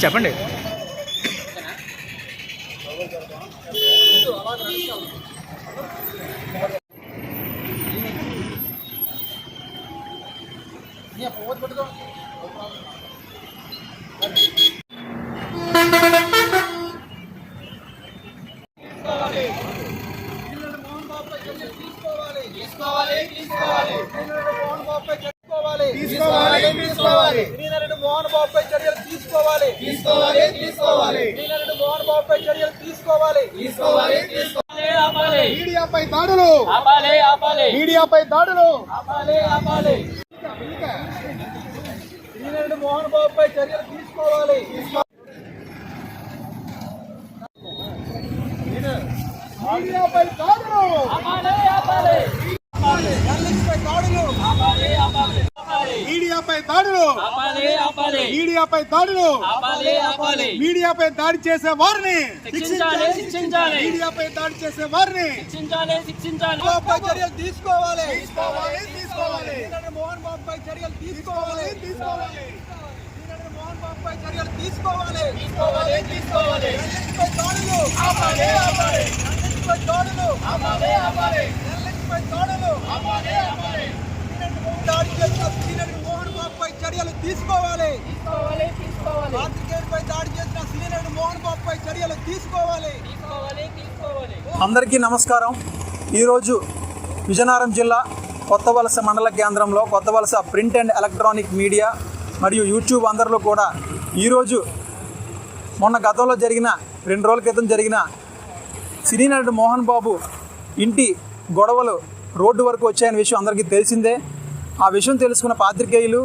చెప్పండి. తీసుకోవాలి తీసుకోవాలి తీసుకోవాలి శ్రీనరుడు మోహన్ బాబుపై చర్యలు తీసుకోవాలి. తీసుకోవాలి తీసుకోవాలి. శ్రీనరుడు మోహన్ బాబుపై చర్యలు తీసుకోవాలి. తీసుకోవాలి ఆపాలి. మీడియాపై దాడులు. ఆపాలి ఆపాలి. మీడియాపై దాడులు. ఆపాలి ఆపాలి. శ్రీనరుడు మోహన్ బాబుపై చర్యలు తీసుకోవాలి. మీడియాపై దాడులు. ఆపాలి ఆపాలి. జర్నలిస్టుపై దాడులు ఆపాలి. ఆపాలి ఆపాలి. మీడియాపై దాడులు. ఆపాలి ఆపాలి. మీడియాపై దాడులు. ఆపాలి ఆపాలి. మీడియాపై దాడి చేసే వారిని. శిక్షించాలి శిక్షించాలి. మీడియాపై దాడి చేసే వారిని. శిక్షించాలి శిక్షించాలి. బాబుపై చర్యలు తీసుకోవాలి. తీసుకోవాలి తీసుకోవాలి. శ్రీనరుడు మోహన్ బాబుపై చర్యలు తీసుకోవాలి. తీసుకోవాలి చర్యలు తీసుకోవాలి. తీసుకోవాలి తీసుకోవాలి. దాడులు. ఆపాలి ఆపాలి. జర్నలిస్టుపై దాడులు. ఆపాలి ఆపాలి. జర్నలిస్టుపై దాడులు. ఆపాలి ఆపాలి. దాడి చేసిన శ్రీనరుడు మోహన్ బాబుపై చర్యలు తీసుకోవాలి. తీసుకోవాలి తీసుకోవాలి. పాత్రికేయుడిపై దాడి చేసిన శ్రీనరుడు మోహన్ బాబుపై చర్యలు తీసుకోవాలి. తీసుకోవాలి తీసుకోవాలి. అందరికీ నమస్కారం. ఈరోజు విజయనగరం జిల్లా కొత్త వలస మండల కేంద్రంలో Kothavalasa print and electronic media మరియు యూట్యూబ్ అందరిలో కూడా ఈరోజు మొన్న గతంలో జరిగిన రెండు రోజుల క్రితం జరిగిన సినీ నటుడు మోహన్ బాబు ఇంటి గొడవలు రోడ్డు వరకు వచ్చాయనే విషయం అందరికీ తెలిసిందే. ఆ విషయం తెలుసుకున్న పాత్రికేయులు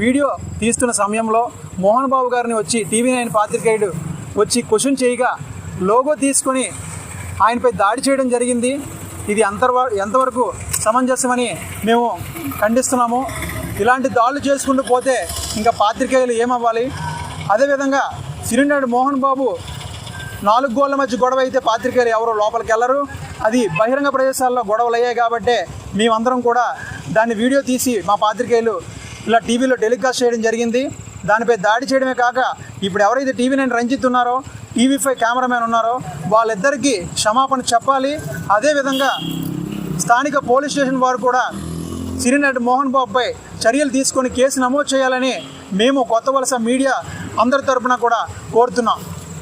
వీడియో తీస్తున్న సమయంలో మోహన్ బాబు గారిని వచ్చి టీవీ నైన్ పాత్రికేయుడు వచ్చి క్వశ్చన్ చేయగా లోగో తీసుకొని ఆయనపై దాడి చేయడం జరిగింది. ఇది అంతర్వా ఎంతవరకు సమంజసమని మేము ఖండిస్తున్నాము. ఇలాంటి దాడులు చేసుకుంటూ పోతే ఇంకా పాత్రికేయులు ఏమవ్వాలి? అదేవిధంగా సిరినాడు మోహన్ బాబు నాలుగు గోళ్ళ మధ్య గొడవ అయితే పాత్రికేయులు ఎవరు లోపలికి వెళ్ళరు అది బహిరంగ ప్రదేశాల్లో గొడవలు అయ్యాయి కాబట్టే మేమందరం కూడా దాన్ని వీడియో తీసి మా పాత్రికేయులు ఇలా టీవీలో టెలికాస్ట్ చేయడం జరిగింది. దానిపై దాడి చేయడమే కాక ఇప్పుడు ఎవరైతే టీవీ నైన్ రంజిత్ ఉన్నారో టీవీ ఫైవ్ కెమెరామెన్ ఉన్నారో వాళ్ళిద్దరికీ క్షమాపణ చెప్పాలి. అదేవిధంగా స్థానిక పోలీస్ స్టేషన్ వారు కూడా సిరినటి మోహన్ బాబుపై చర్యలు తీసుకొని కేసు నమోదు చేయాలని మేము కొత్త వలస మీడియా అందరి తరపున కూడా కోరుతున్నాం.